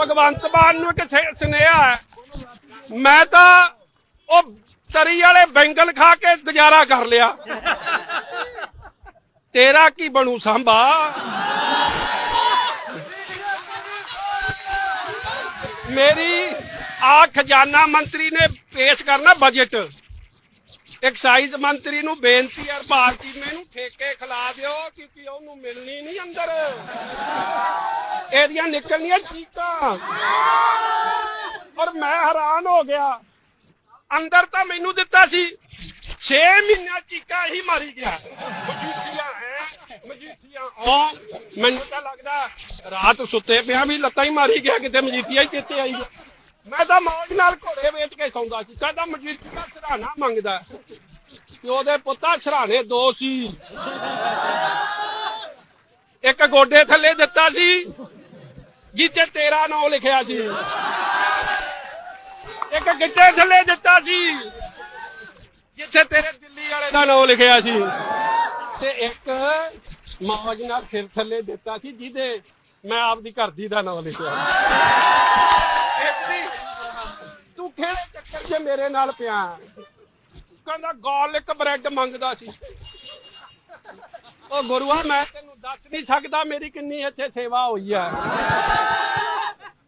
ਭਗਵੰਤ ਮਾਨ ਨੂੰ ਇੱਕ ਸੁਨੇਹਾ ਹੈ। ਮੈਂ ਤਾਂ ਉਹ ਤਰੀ ਵਾਲੇ ਬੈਂਗਲ ਖਾ ਕੇ ਗੁਜ਼ਾਰਾ ਕਰ ਲਿਆ। ਤੇਰਾ ਕੀ ਬਣੂ ਸੰਭਾ? ਮੇਰੀ ਆ ਖਜ਼ਾਨਾ ਮੰਤਰੀ ਨੇ ਪੇਸ਼ ਕਰਨਾ ਬਜਟ ਐਕਸਾਈਜ਼ ਮੰਤਰੀ ਨੂੰ ਬੇਨਤੀ ਹੈ, ਭਾਰਤੀ ਮੈਨੂੰ ਠੇਕੇ ਖਿਲਾ ਦਿਓ, ਕਿਉਂਕਿ ਉਹਨੂੰ ਮਿਲਣੀ ਨਹੀਂ ਅੰਦਰ। ਇਹਦੀਆਂ ਨਿਕਲਣੀਆਂ ਚੀਕਾਂ ਔਰ ਮੈਂ ਹੈਰਾਨ ਹੋ ਗਿਆ। ਅੰਦਰ ਤਾਂ ਮੈਨੂੰ ਦਿੱਤਾ ਸੀ 6 ਮਹੀਨਿਆਂ ਚੀਕਾਂ ਹੀ ਮਾਰੀ ਗਿਆ। ਮਜੀਠੀਆਂ ਹੈ ਮਜੀਠੀਆਂ ਉਹ ਮੈਨੂੰ ਤਾਂ ਲੱਗਦਾ ਰਾਤ ਸੁੱਤੇ ਪਿਆ ਵੀ ਲੱਤਾਂ ਹੀ ਮਾਰੀ ਗਿਆ, ਕਿਤੇ ਮਜੀਠੀਆਂ ਹੀ ਕਿੱਥੇ ਆਈ। ਮੈਂ ਤਾਂ ਮੌਜ ਨਾਲ ਘੋੜੇ ਵੇਚ ਕੇ ਸੌਂਦਾ ਸੀ। ਕਹਿੰਦਾ ਮਜੀਠੀ ਦਾ ਸਰਾਣਾ ਮੰਗਦਾ। ਪਿਓ ਦੇ ਪੁੱਤਾਂ ਸਰਾਣੇ ਦੋ ਸੀ। ਇੱਕ ਗੋਡੇ ਥੱਲੇ ਦਿੱਤਾ ਸੀ ਜਿੱਥੇ ਤੇਰਾ ਨਾਮ ਲਿਖਿਆ ਸੀ। ਇੱਕ ਗਿੱਟੇ ਥੱਲੇ ਦਿੱਤਾ ਸੀ। ਜਿੱਥੇ ਤੇਰੇ ਦਿੱਲੀ ਵਾਲੇ ਦਾ ਨਾਮ ਲਿਖਿਆ ਸੀ। ਤੇ ਇੱਕ ਮੌਜ ਨਾਲ ਸਿਰ ਥੱਲੇ ਦਿੱਤਾ ਸੀ, ਜਿਹਦੇ ਮੈਂ ਆਪਦੀ ਘਰ ਦੀ ਦਾ ਨਾਮ ਲਿਖਿਆ। ਤੂੰ ਕਿਹੜੇ ਚੱਕਰ 'ਚ ਮੇਰੇ ਨਾਲ ਪਿਆ? ਕਹਿੰਦਾ ਗਾਰਲਿਕ ਬ੍ਰੈਡ ਮੰਗਦਾ ਸੀ। ਉਹ ਗੁਰੂਆ, ਮੈਂ ਦੱਸ ਨਹੀਂ ਸਕਦਾ ਮੇਰੀ ਕਿੰਨੀ ਇੱਥੇ ਸੇਵਾ ਹੋਈ ਆ।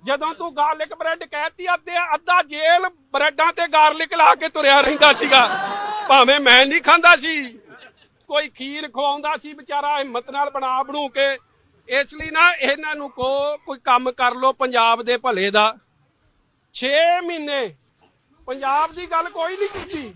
ਜਦੋਂ ਤੂੰ ਗਾਰਲਿਕ ਬ੍ਰੈਡ ਕਹਿਤੀ, ਅੱਧੇ ਅੱਧਾ ਜੇਲ ਬ੍ਰੈਡਾਂ ਤੇ ਗਾਰਲਿਕ ਲਾ ਕੇ ਤੁਰਿਆ ਰਹਿੰਦਾ ਸੀਗਾ। ਭਾਵੇਂ ਮੈਂ ਨਹੀਂ ਖਾਂਦਾ ਸੀ, ਕੋਈ ਖੀਰ ਖਵਾਉਂਦਾ ਸੀ, ਵਿਚਾਰਾ ਹਿੰਮਤ ਨਾਲ ਬਣਾ ਬਣੂ ਕੇ। ਇਸ ਲਈ ਨਾ ਇਹਨਾਂ ਨੂੰ ਕੋ ਕੋਈ ਕੰਮ ਕਰ ਲੋ ਪੰਜਾਬ ਦੇ ਭਲੇ ਦਾ। 6 ਮਹੀਨੇ ਪੰਜਾਬ ਦੀ ਗੱਲ ਕੋਈ ਨਹੀਂ ਕੀਤੀ।